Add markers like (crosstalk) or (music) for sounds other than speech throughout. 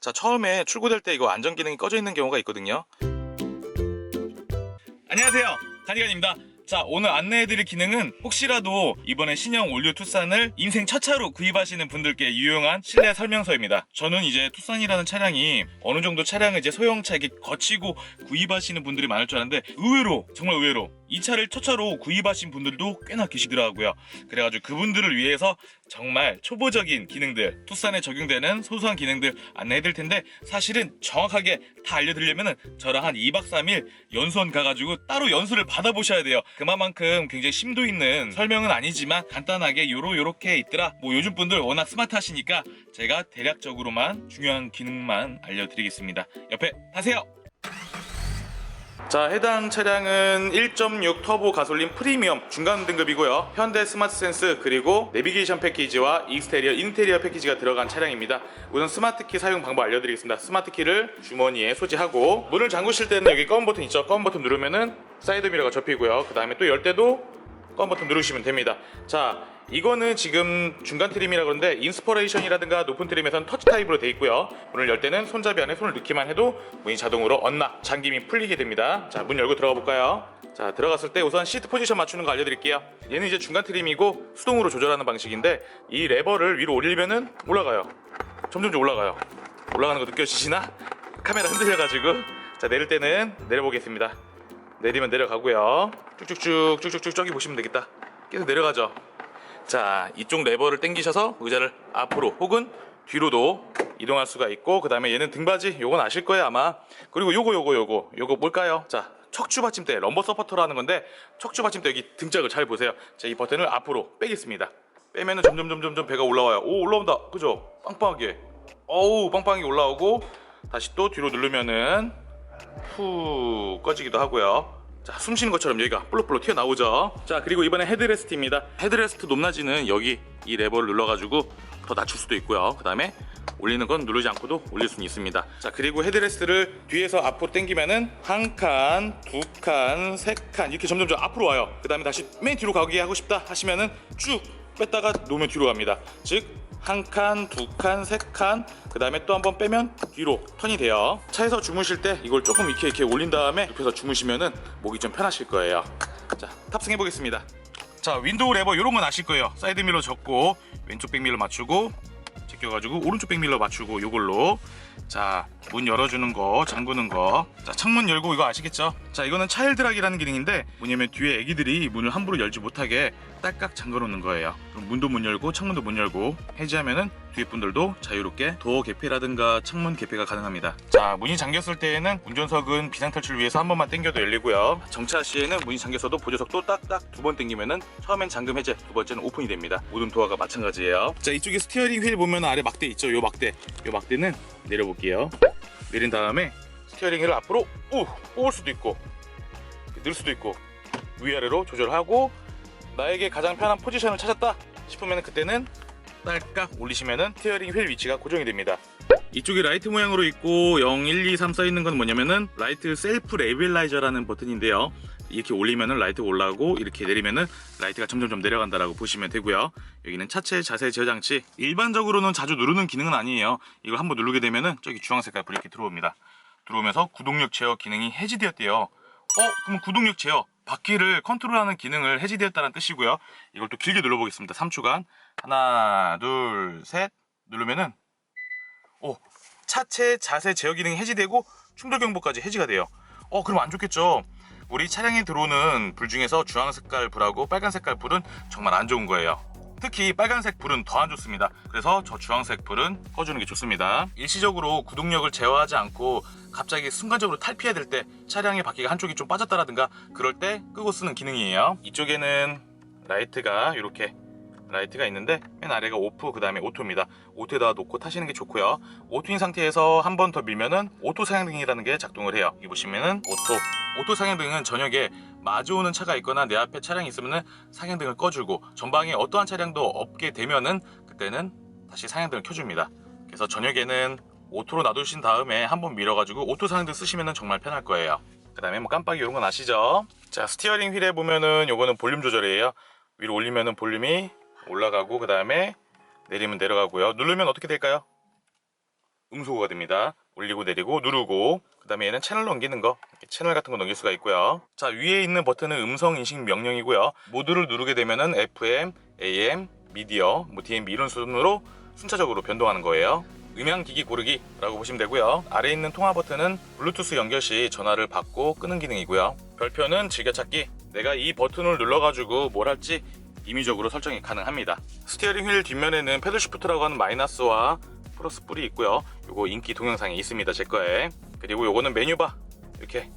자 처음에 출고될 때 이거 안전 기능이 꺼져 있는 경우가 있거든요. 안녕하세요. 간이간입니다. 자 오늘 안내해드릴 기능은 혹시라도 이번에 신형 올류 투싼을 인생 첫 차로 구입하시는 분들께 유용한 실내 설명서입니다. 저는 이제 투싼이라는 차량이 어느 정도 차량을 이제 소형차 이렇게 거치고 구입하시는 분들이 많을 줄 알았는데 의외로 정말 의외로 이 차를 첫 차로 구입하신 분들도 꽤나 계시더라고요. 그래가지고 그분들을 위해서 정말 초보적인 기능들 투싼에 적용되는 소소한 기능들 안내해드릴 텐데 사실은 정확하게 다 알려드리려면 저랑 한 2박 3일 연수원 가가지고 따로 연수를 받아보셔야 돼요. 그만큼 굉장히 심도 있는 설명은 아니지만 간단하게 요로 요렇게 있더라. 뭐 요즘 분들 워낙 스마트하시니까 제가 대략적으로만 중요한 기능만 알려드리겠습니다. 옆에 타세요 자 해당 차량은 1.6 터보 가솔린 프리미엄 중간 등급이고요. 현대 스마트 센스 그리고 내비게이션 패키지와 익스테리어 인테리어 패키지가 들어간 차량입니다. 우선 스마트키 사용 방법 알려드리겠습니다. 스마트키를 주머니에 소지하고 문을 잠그실 때는 여기 검은 버튼 있죠? 검은 버튼 누르면은 사이드 미러가 접히고요. 그 다음에 또 열 때도 검은 버튼 누르시면 됩니다. 자 이거는 지금 중간 트림이라 그러는데 인스퍼레이션이라든가 높은 트림에서는 터치 타입으로 돼 있고요. 문을 열 때는 손잡이 안에 손을 넣기만 해도 문이 자동으로 언락 잠김이 풀리게 됩니다. 자 문 열고 들어가 볼까요? 자 들어갔을 때 우선 시트 포지션 맞추는 거 알려드릴게요. 얘는 이제 중간 트림이고 수동으로 조절하는 방식인데 이 레버를 위로 올리면은 올라가요. 점점 점 올라가요. 올라가는 거 느껴지시나? 카메라 흔들려가지고. 자 내릴 때는 내려보겠습니다. 내리면 내려가고요. 쭉쭉쭉 쭉쭉쭉 저기 보시면 되겠다. 계속 내려가죠 자 이쪽 레버를 당기셔서 의자를 앞으로 혹은 뒤로도 이동할 수가 있고 그 다음에 얘는 등받이 요건 아실 거예요 아마. 그리고 요거 요거 요거. 요거 뭘까요? 자 척추 받침대 럼버 서포터라는 건데 척추 받침대 여기 등짝을 잘 보세요. 자 이 버튼을 앞으로 빼겠습니다. 빼면은 점점 점점 점 배가 올라와요. 오 올라온다. 그죠? 빵빵하게. 어우 빵빵하게 올라오고 다시 또 뒤로 누르면은 후 꺼지기도 하고요 자, 숨 쉬는 것처럼 여기가 볼록볼록 튀어나오죠. 자, 그리고 이번에 헤드레스트입니다. 헤드레스트 높낮이는 여기 이 레버를 눌러가지고 더 낮출 수도 있고요. 그 다음에 올리는 건 누르지 않고도 올릴 수는 있습니다. 자, 그리고 헤드레스트를 뒤에서 앞으로 당기면은 한 칸, 두 칸, 세 칸 이렇게 점점 점 앞으로 와요. 그 다음에 다시 맨 뒤로 가게 하고 싶다 하시면은 쭉 뺐다가 놓으면 뒤로 갑니다. 즉, 한 칸, 두 칸, 세 칸, 그 다음에 또 한 번 빼면 뒤로 턴이 돼요. 차에서 주무실 때 이걸 조금 이렇게 이렇게 올린 다음에 눕혀서 주무시면은 목이 좀 편하실 거예요. 자, 탑승해 보겠습니다. 자, 윈도우 레버 이런 건 아실 거예요. 사이드 밀러 접고 왼쪽 백밀러 맞추고 제껴가지고 오른쪽 백밀러 맞추고 요걸로 자, 문 열어주는 거, 잠그는 거. 자, 창문 열고 이거 아시겠죠? 자, 이거는 차일드락이라는 기능인데 뭐냐면 뒤에 애기들이 문을 함부로 열지 못하게 딱딱 잠궈 놓는 거예요. 그럼 문도 문 열고 창문도 문 열고 해지하면은 뒤에 분들도 자유롭게 도어 개폐라든가 창문 개폐가 가능합니다. 자, 문이 잠겼을 때에는 운전석은 비상탈출 위해서 한 번만 당겨도 열리고요. 정차 시에는 문이 잠겼어도 보조석도 딱딱 두 번 당기면은 처음엔 잠금 해제, 두 번째는 오픈이 됩니다. 모든 도어가 마찬가지예요. 자, 이쪽에 스티어링 휠 보면 아래 막대 있죠? 요 막대. 요 막대는 내려볼게요. 내린 다음에 스티어링 휠을 앞으로 오! 뽑을 수도 있고 늘 수도 있고 위아래로 조절하고 나에게 가장 편한 포지션을 찾았다 싶으면 그때는 딸깍 올리시면은 스티어링 휠 위치가 고정이 됩니다. 이쪽이 라이트 모양으로 있고 0, 1, 2, 3 써있는 건 뭐냐면은 라이트 셀프 레빌라이저라는 버튼인데요. 이렇게 올리면은 라이트가 올라가고 이렇게 내리면은 라이트가 점점점 내려간다라고 보시면 되고요. 여기는 차체 자세 제어 장치. 일반적으로는 자주 누르는 기능은 아니에요. 이걸 한번 누르게 되면은 저기 주황 색깔 불이 이렇게 들어옵니다. 들어오면서 구동력 제어 기능이 해지되었대요. 어? 그럼 구동력 제어 바퀴를 컨트롤하는 기능을 해지되었다는 뜻이고요. 이걸 또 길게 눌러보겠습니다. 3초간 하나 둘 셋 누르면은 오 차체 자세 제어 기능이 해지되고 충돌 경보까지 해지가 돼요. 어 그럼 안 좋겠죠. 우리 차량에 들어오는 불 중에서 주황 색깔 불하고 빨간 색깔 불은 정말 안 좋은 거예요. 특히 빨간색 불은 더 안 좋습니다. 그래서 저 주황색 불은 꺼주는 게 좋습니다. 일시적으로 구동력을 제어하지 않고 갑자기 순간적으로 탈피해야 될 때 차량의 바퀴가 한쪽이 좀 빠졌다라든가 그럴 때 끄고 쓰는 기능이에요. 이쪽에는 라이트가 이렇게 라이트가 있는데 맨 아래가 오프 그 다음에 오토입니다. 오토에다 놓고 타시는 게 좋고요. 오토인 상태에서 한 번 더 밀면은 오토 사양등이라는 게 작동을 해요. 여기 보시면은 오토 오토 상향등은 저녁에 마주오는 차가 있거나 내 앞에 차량이 있으면은 상향등을 꺼주고 전방에 어떠한 차량도 없게 되면은 그때는 다시 상향등을 켜줍니다. 그래서 저녁에는 오토로 놔두신 다음에 한번 밀어가지고 오토 상향등 쓰시면은 정말 편할 거예요. 그 다음에 뭐 깜빡이 이런 건 아시죠? 자 스티어링 휠에 보면은 요거는 볼륨 조절이에요. 위로 올리면은 볼륨이 올라가고 그 다음에 내리면 내려가고요. 누르면 어떻게 될까요? 음소거가 됩니다. 올리고 내리고 누르고 그 다음에 얘는 채널 넘기는 거 채널 같은 거 넘길 수가 있고요. 자 위에 있는 버튼은 음성 인식 명령이고요. 모드를 누르게 되면은 FM, AM, 미디어, 뭐 DMB 이런 순으로 순차적으로 변동하는 거예요. 음향 기기 고르기 라고 보시면 되고요. 아래에 있는 통화 버튼은 블루투스 연결 시 전화를 받고 끄는 기능이고요. 별표는 즐겨찾기. 내가 이 버튼을 눌러가지고 뭘 할지 임의적으로 설정이 가능합니다. 스티어링 휠 뒷면에는 패들 시프트라고 하는 마이너스와 플러스 뿔이 있고요. 요거 인기 동영상에 있습니다. 제 거에. 그리고 요거는 메뉴바. 이렇게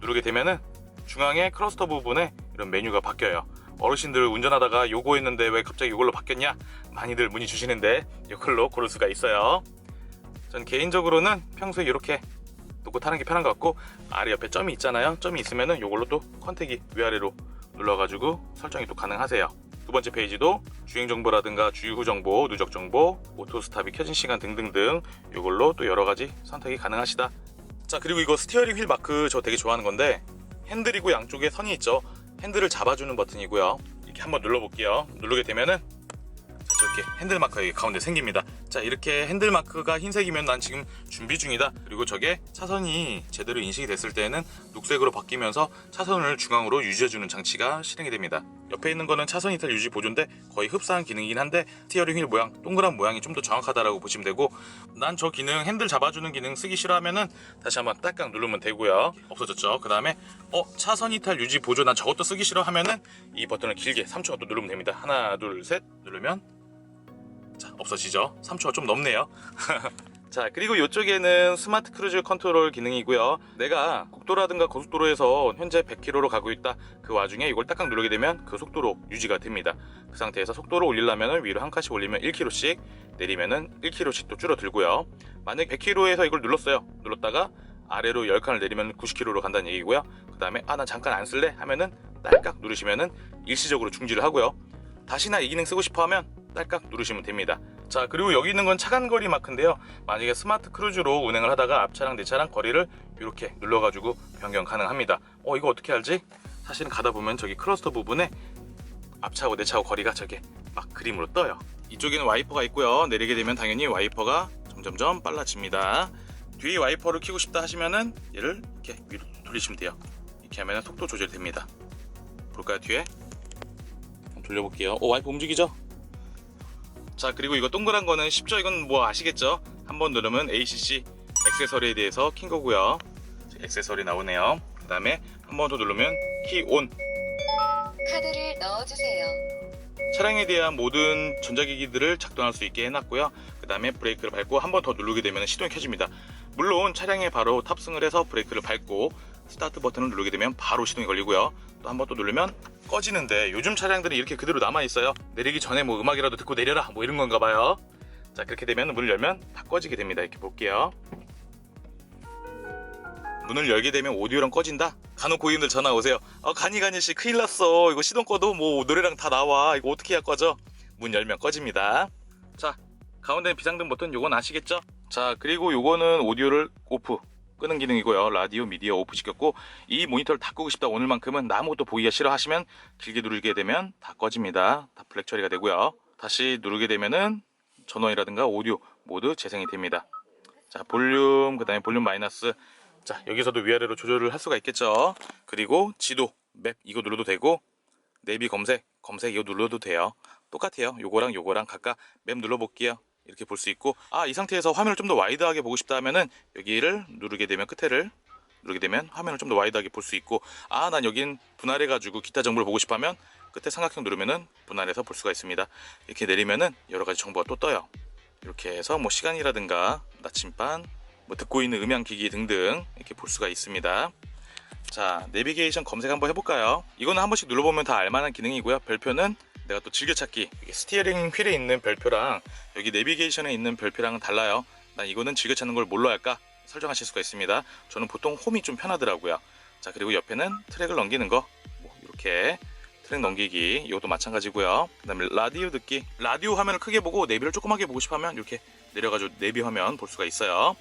누르게 되면은 중앙에 클러스터 부분에 이런 메뉴가 바뀌어요. 어르신들 운전하다가 요거 했는데 왜 갑자기 이걸로 바뀌었냐? 많이들 문의 주시는데 이걸로 고를 수가 있어요. 전 개인적으로는 평소에 이렇게 놓고 타는 게 편한 것 같고 아래 옆에 점이 있잖아요. 점이 있으면은 요걸로 또 컨택이 위아래로 눌러가지고 설정이 또 가능하세요. 두 번째 페이지도 주행 정보라든가 주유 후 정보, 누적 정보, 오토 스탑이 켜진 시간 등등등 이걸로 또 여러 가지 선택이 가능하시다. 자 그리고 이거 스티어링 휠 마크 저 되게 좋아하는 건데 핸들이고 양쪽에 선이 있죠. 핸들을 잡아주는 버튼이고요. 이렇게 한번 눌러볼게요. 누르게 되면은 자, 저렇게 핸들 마크가 가운데 생깁니다. 자, 이렇게 핸들 마크가 흰색이면 난 지금 준비 중이다. 그리고 저게 차선이 제대로 인식이 됐을 때는 녹색으로 바뀌면서 차선을 중앙으로 유지해주는 장치가 실행이 됩니다. 옆에 있는 거는 차선 이탈 유지 보조인데 거의 흡사한 기능이긴 한데 스티어링 휠 모양, 동그란 모양이 좀 더 정확하다라고 보시면 되고 난 저 기능 핸들 잡아주는 기능 쓰기 싫어하면은 다시 한번 딸깍 누르면 되고요. 없어졌죠. 그 다음에 어 차선 이탈 유지 보조 난 저것도 쓰기 싫어하면은 이 버튼을 길게 3초간 또 누르면 됩니다. 하나, 둘, 셋 누르면 자, 없어지죠. 3초가 좀 넘네요. (laughs) 자, 그리고 이쪽에는 스마트 크루즈 컨트롤 기능이고요. 내가 국도라든가 고속도로에서 현재 100km로 가고 있다. 그 와중에 이걸 딱딱 누르게 되면 그 속도로 유지가 됩니다. 그 상태에서 속도를 올리려면 위로 한 칸씩 올리면 1km씩, 내리면은 1km씩 또 줄어들고요. 만약 100km에서 이걸 눌렀어요. 눌렀다가 아래로 10칸을 내리면 90km로 간다는 얘기고요. 그 다음에 아, 나 잠깐 안 쓸래? 하면은 딸깍 누르시면은 일시적으로 중지를 하고요. 다시나 이 기능 쓰고 싶어 하면 딸깍 누르시면 됩니다. 자 그리고 여기 있는 건 차간 거리 마크인데요. 만약에 스마트 크루즈로 운행을 하다가 앞차랑 내 차랑 거리를 이렇게 눌러가지고 변경 가능합니다. 어 이거 어떻게 알지? 사실은 가다 보면 저기 클러스터 부분에 앞차하고 내 차하고 거리가 저게 막 그림으로 떠요. 이쪽에는 와이퍼가 있고요. 내리게 되면 당연히 와이퍼가 점점점 빨라집니다. 뒤에 와이퍼를 켜고 싶다 하시면은 얘를 이렇게 위로 돌리시면 돼요. 이렇게 하면 속도 조절됩니다. 볼까요 뒤에? 돌려볼게요. 오 와이퍼 움직이죠? 자 그리고 이거 동그란 거는 쉽죠? 이건 뭐 아시겠죠? 한번 누르면 ACC 액세서리에 대해서 킨 거고요. 액세서리 나오네요. 그 다음에 한 번 더 누르면 키 온. 카드를 넣어주세요. 차량에 대한 모든 전자기기들을 작동할 수 있게 해놨고요. 그 다음에 브레이크를 밟고 한 번 더 누르게 되면 시동이 켜집니다. 물론 차량에 바로 탑승을 해서 브레이크를 밟고 스타트 버튼을 누르게 되면 바로 시동이 걸리고요. 또 한 번 또 누르면 꺼지는데 요즘 차량들이 이렇게 그대로 남아 있어요. 내리기 전에 뭐 음악이라도 듣고 내려라 뭐 이런 건가 봐요. 자 그렇게 되면 문을 열면 다 꺼지게 됩니다. 이렇게 볼게요. 문을 열게 되면 오디오랑 꺼진다? 간혹 고객님들 전화 오세요. 아, 가니 가니 씨 큰일 났어. 이거 시동 꺼도 뭐 노래랑 다 나와. 이거 어떻게 해야 꺼져? 문 열면 꺼집니다. 자, 가운데 비상등 버튼 요건 아시겠죠? 자, 그리고 요거는 오디오를 오프 끄는 기능이고요. 라디오, 미디어 오프 시켰고 이 모니터를 다 끄고 싶다 오늘만큼은 아무것도 보기가 싫어 하시면 길게 누르게 되면 다 꺼집니다. 다 블랙 처리가 되고요. 다시 누르게 되면은 전원이라든가 오디오 모두 재생이 됩니다. 자, 볼륨, 그 다음에 볼륨 마이너스. 자, 여기서도 위아래로 조절을 할 수가 있겠죠. 그리고 지도, 맵 이거 눌러도 되고 내비 검색, 검색 이거 눌러도 돼요. 똑같아요. 요거랑 요거랑 각각 맵 눌러볼게요. 이렇게 볼 수 있고 아 이 상태에서 화면을 좀 더 와이드하게 보고 싶다 하면은 여기를 누르게 되면 끝에를 누르게 되면 화면을 좀 더 와이드하게 볼 수 있고 아 난 여긴 분할해 가지고 기타 정보를 보고 싶어 하면 끝에 삼각형 누르면은 분할해서 볼 수가 있습니다. 이렇게 내리면은 여러 가지 정보가 또 떠요. 이렇게 해서 뭐 시간이라든가 나침반 뭐 듣고 있는 음향 기기 등등 이렇게 볼 수가 있습니다. 자, 내비게이션 검색 한번 해볼까요? 이거는 한 번씩 눌러보면 다 알만한 기능이고요. 별표는 내가 또 즐겨찾기 스티어링 휠에 있는 별표랑 여기 내비게이션에 있는 별표랑은 달라요. 난 이거는 즐겨찾는 걸 뭘로 할까 설정하실 수가 있습니다. 저는 보통 홈이 좀 편하더라고요. 자, 그리고 옆에는 트랙을 넘기는 거, 뭐 이렇게 트랙 넘기기 이것도 마찬가지고요. 그 다음에 라디오 듣기, 라디오 화면을 크게 보고 내비를 조그맣게 보고 싶으면 이렇게 내려가지고 내비 화면 볼 수가 있어요.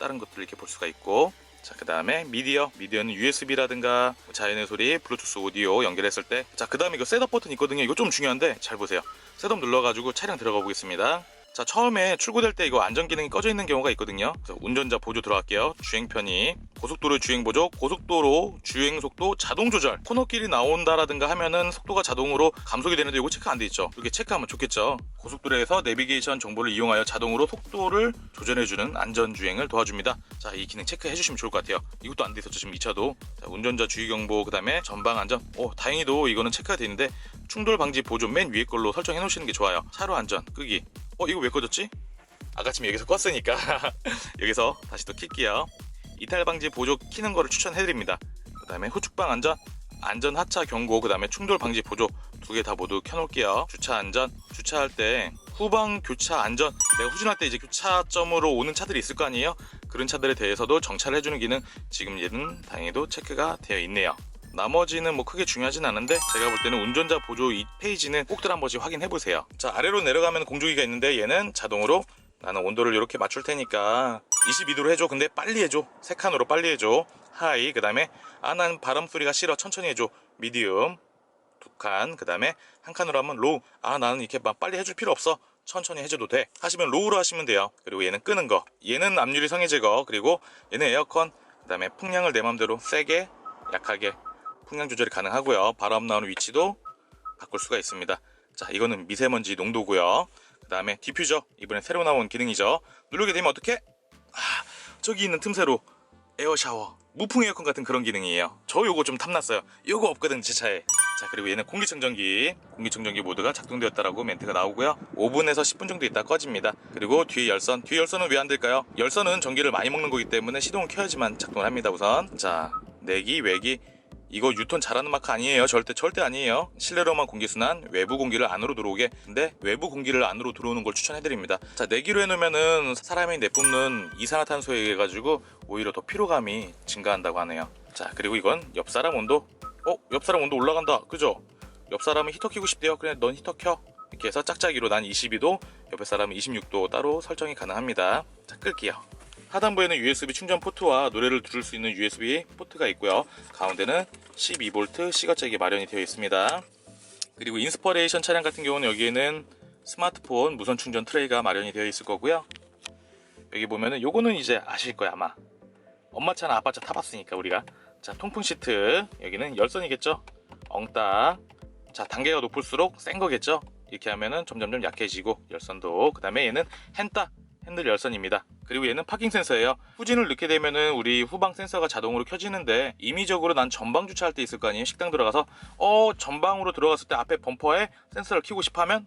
다른 것들을 이렇게 볼 수가 있고 자, 그 다음에 미디어. 미디어는 USB라든가 자연의 소리, 블루투스 오디오 연결했을 때. 자, 그 다음에 이거 셋업 버튼 있거든요. 이거 좀 중요한데 잘 보세요. 셋업 눌러가지고 차량 들어가 보겠습니다. 자 처음에 출고될 때 이거 안전 기능이 꺼져 있는 경우가 있거든요. 운전자 보조 들어갈게요. 주행 편의, 고속도로 주행 보조, 고속도로 주행 속도 자동 조절, 코너길이 나온다라든가 하면은 속도가 자동으로 감속이 되는데 이거 체크 안 돼 있죠. 이렇게 체크하면 좋겠죠. 고속도로에서 내비게이션 정보를 이용하여 자동으로 속도를 조절해주는 안전 주행을 도와줍니다. 자 이 기능 체크해 주시면 좋을 것 같아요. 이것도 안 돼 있었죠 지금 이 차도. 자, 운전자 주의 경보 그 다음에 전방 안전. 오 다행히도 이거는 체크가 돼 있는데 충돌 방지 보조 맨 위에 걸로 설정해 놓으시는 게 좋아요. 차로 안전 끄기. 어 이거 왜 꺼졌지? 아까 지금 여기서 껐으니까 (laughs) 여기서 다시 또 킬게요. 이탈 방지 보조 키는 거를 추천해드립니다. 그 다음에 후축방 안전, 안전 하차 경고, 그 다음에 충돌 방지 보조 두 개 다 모두 켜놓을게요. 주차 안전, 주차할 때 후방 교차 안전. 내가 후진할 때 이제 교차점으로 오는 차들이 있을 거 아니에요? 그런 차들에 대해서도 정차를 해주는 기능 지금 얘는 다행히도 체크가 되어 있네요. 나머지는 뭐 크게 중요하진 않은데 제가 볼 때는 운전자 보조 이 페이지는 꼭들 한 번씩 확인해 보세요. 자 아래로 내려가면 공조기가 있는데 얘는 자동으로 나는 온도를 이렇게 맞출 테니까 22도로 해줘. 근데 빨리 해줘. 세 칸으로 빨리 해줘. 하이. 그 다음에 아 난 바람 소리가 싫어. 천천히 해줘. 미디움 두 칸. 그 다음에 한 칸으로 하면 로우. 아 나는 이렇게 막 빨리 해줄 필요 없어. 천천히 해줘도 돼. 하시면 로우로 하시면 돼요. 그리고 얘는 끄는 거. 얘는 압유리 성해 제거. 그리고 얘는 에어컨. 그 다음에 풍량을 내 맘대로 세게, 약하게 풍량 조절이 가능하고요. 바람 나오는 위치도 바꿀 수가 있습니다. 자, 이거는 미세먼지 농도고요. 그 다음에 디퓨저 이번에 새로 나온 기능이죠. 누르게 되면 어떻게? 아, 저기 있는 틈새로 에어 샤워, 무풍 에어컨 같은 그런 기능이에요. 저 요거 좀 탐났어요. 요거 없거든 제 차에. 자 그리고 얘는 공기청정기, 공기청정기 모드가 작동되었다라고 멘트가 나오고요. 5분에서 10분 정도 있다 꺼집니다. 그리고 뒤에 열선, 뒤에 열선은 왜 안 될까요? 열선은 전기를 많이 먹는 거기 때문에 시동을 켜야지만 작동을 합니다. 우선 자 내기, 외기. 이거 유턴 잘하는 마크 아니에요. 절대 절대 아니에요. 실내로만 공기 순환, 외부 공기를 안으로 들어오게. 근데 외부 공기를 안으로 들어오는 걸 추천해 드립니다. 자, 내기로 해 놓으면은 사람이 내뿜는 이산화탄소에 의해 가지고 오히려 더 피로감이 증가한다고 하네요. 자, 그리고 이건 옆 사람 온도. 어, 옆 사람 온도 올라간다. 그죠? 옆 사람은 히터 키고 싶대요. 그래, 넌 히터 켜. 이렇게 해서 짝짝이로 난 22도, 옆에 사람은 26도 따로 설정이 가능합니다. 자, 끌게요. 하단부에는 USB 충전 포트와 노래를 들을 수 있는 USB 포트가 있고요. 가운데는 12V 시거잭이 마련이 되어 있습니다. 그리고 인스퍼레이션 차량 같은 경우는 여기에는 스마트폰 무선 충전 트레이가 마련이 되어 있을 거고요. 여기 보면은 요거는 이제 아실 거야 아마. 엄마 차나 아빠 차 타봤으니까 우리가. 자 통풍 시트 여기는 열선이겠죠. 엉따. 자 단계가 높을수록 센 거겠죠. 이렇게 하면은 점점점 약해지고 열선도. 그 다음에 얘는 핸따 핸들 열선입니다. 그리고 얘는 파킹 센서예요. 후진을 넣게 되면은 우리 후방 센서가 자동으로 켜지는데 임의적으로 난 전방 주차할 때 있을 거 아니에요. 식당 들어가서 어 전방으로 들어갔을 때 앞에 범퍼에 센서를 켜고 싶어 하면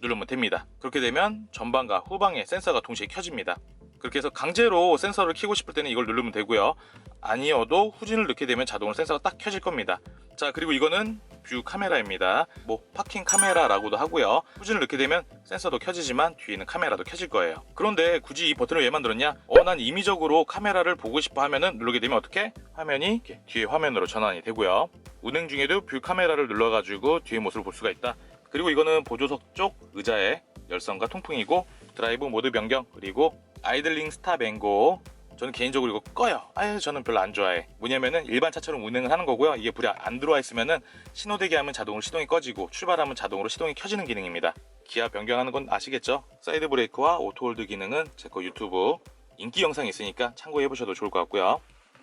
누르면 됩니다. 그렇게 되면 전방과 후방에 센서가 동시에 켜집니다. 그렇게 해서 강제로 센서를 켜고 싶을 때는 이걸 누르면 되고요. 아니어도 후진을 넣게 되면 자동으로 센서가 딱 켜질 겁니다. 자 그리고 이거는 뷰 카메라입니다. 뭐 파킹 카메라라고도 하고요. 후진을 넣게 되면 센서도 켜지지만 뒤에는 카메라도 켜질 거예요. 그런데 굳이 이 버튼을 왜 만들었냐? 어 난 임의적으로 카메라를 보고 싶어 하면은 누르게 되면 어떻게? 화면이 뒤에 화면으로 전환이 되고요. 운행 중에도 뷰 카메라를 눌러가지고 뒤에 모습을 볼 수가 있다. 그리고 이거는 보조석 쪽 의자에 열선과 통풍이고 드라이브 모드 변경 그리고 아이들링 스탑 앵고 저는 개인적으로 이거 꺼요. 아유 저는 별로 안 좋아해. 뭐냐면은 일반 차처럼 운행을 하는 거고요. 이게 불이 안 들어와 있으면은 신호 대기 하면 자동으로 시동이 꺼지고 출발하면 자동으로 시동이 켜지는 기능입니다. 기아 변경하는 건 아시겠죠? 사이드 브레이크와 오토홀드 기능은 제 거 유튜브 인기 영상이 있으니까 참고해 보셔도 좋을 것 같고요.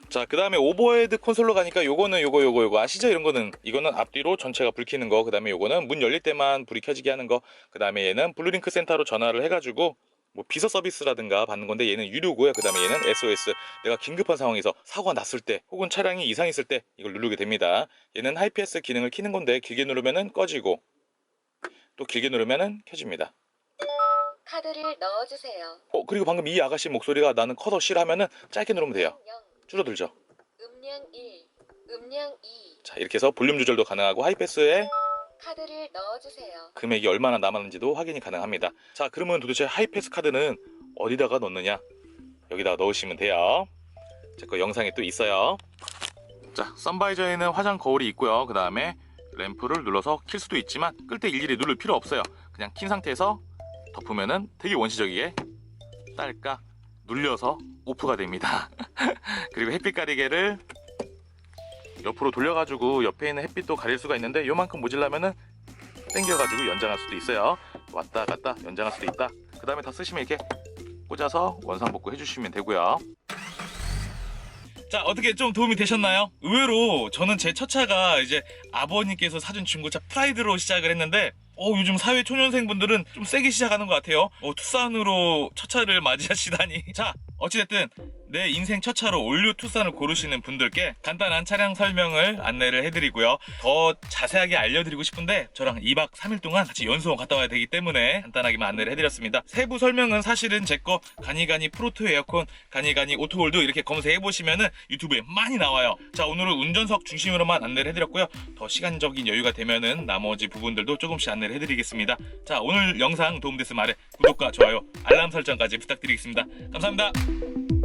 자, 그 다음에 오버헤드 콘솔로 가니까 요거는 요거 요거 요거 아시죠? 이런 거는 이거는 앞뒤로 전체가 불 켜는 거. 그 다음에 요거는 문 열릴 때만 불이 켜지게 하는 거. 그 다음에 얘는 블루링크 센터로 전화를 해가지고 뭐 비서 서비스라든가 받는 건데 얘는 유료고요. 그 다음에 얘는 SOS. 내가 긴급한 상황에서 사고가 났을 때 혹은 차량이 이상 있을 때 이걸 누르게 됩니다. 얘는 하이패스 기능을 키는 건데 길게 누르면은 꺼지고 또 길게 누르면은 켜집니다. 카드를 넣어주세요. 어 그리고 방금 이 아가씨 목소리가 나는 커서 싫어하면은 짧게 누르면 돼요. 0, 줄어들죠. 음량 1, 음량 2. 자 이렇게 해서 볼륨 조절도 가능하고 하이패스에 카드를 넣어주세요. 금액이 얼마나 남았는지도 확인이 가능합니다. 자, 그러면 도대체 하이패스 카드는 어디다가 넣느냐? 여기다가 넣으시면 돼요. 제거 영상에 또 있어요. 자, 선바이저에는 화장 거울이 있고요. 그 다음에 램프를 눌러서 킬 수도 있지만 끌 때 일일이 누를 필요 없어요. 그냥 킨 상태에서 덮으면은 되게 원시적이게 딸깍 눌려서 오프가 됩니다. (laughs) 그리고 햇빛 가리개를 옆으로 돌려가지고 옆에 있는 햇빛도 가릴 수가 있는데 요만큼 모질라면은 당겨가지고 연장할 수도 있어요. 왔다 갔다 연장할 수도 있다. 그 다음에 다 쓰시면 이렇게 꽂아서 원상복구 해주시면 되고요. 자 어떻게 좀 도움이 되셨나요? 의외로 저는 제 첫 차가 이제 아버님께서 사준 중고차 프라이드로 시작을 했는데 어, 요즘 사회 초년생분들은 좀 세게 시작하는 것 같아요. 어, 투싼으로 첫 차를 맞이하시다니. (laughs) 자, 어찌됐든 내 인생 첫 차로 올류 투싼을 고르시는 분들께 간단한 차량 설명을 안내를 해드리고요. 더 자세하게 알려드리고 싶은데 저랑 2박 3일 동안 같이 연수원 갔다 와야 되기 때문에 간단하게만 안내를 해드렸습니다. 세부 설명은 사실은 제 거 가니가니 프로토 에어컨, 가니가니 오토홀드 이렇게 검색해보시면은 유튜브에 많이 나와요. 자, 오늘은 운전석 중심으로만 안내를 해드렸고요. 더 시간적인 여유가 되면은 나머지 부분들도 조금씩 안내를 해드리겠습니다. 자, 오늘 영상 도움됐으면 아래 구독과 좋아요, 알람 설정까지 부탁드리겠습니다. 감사합니다.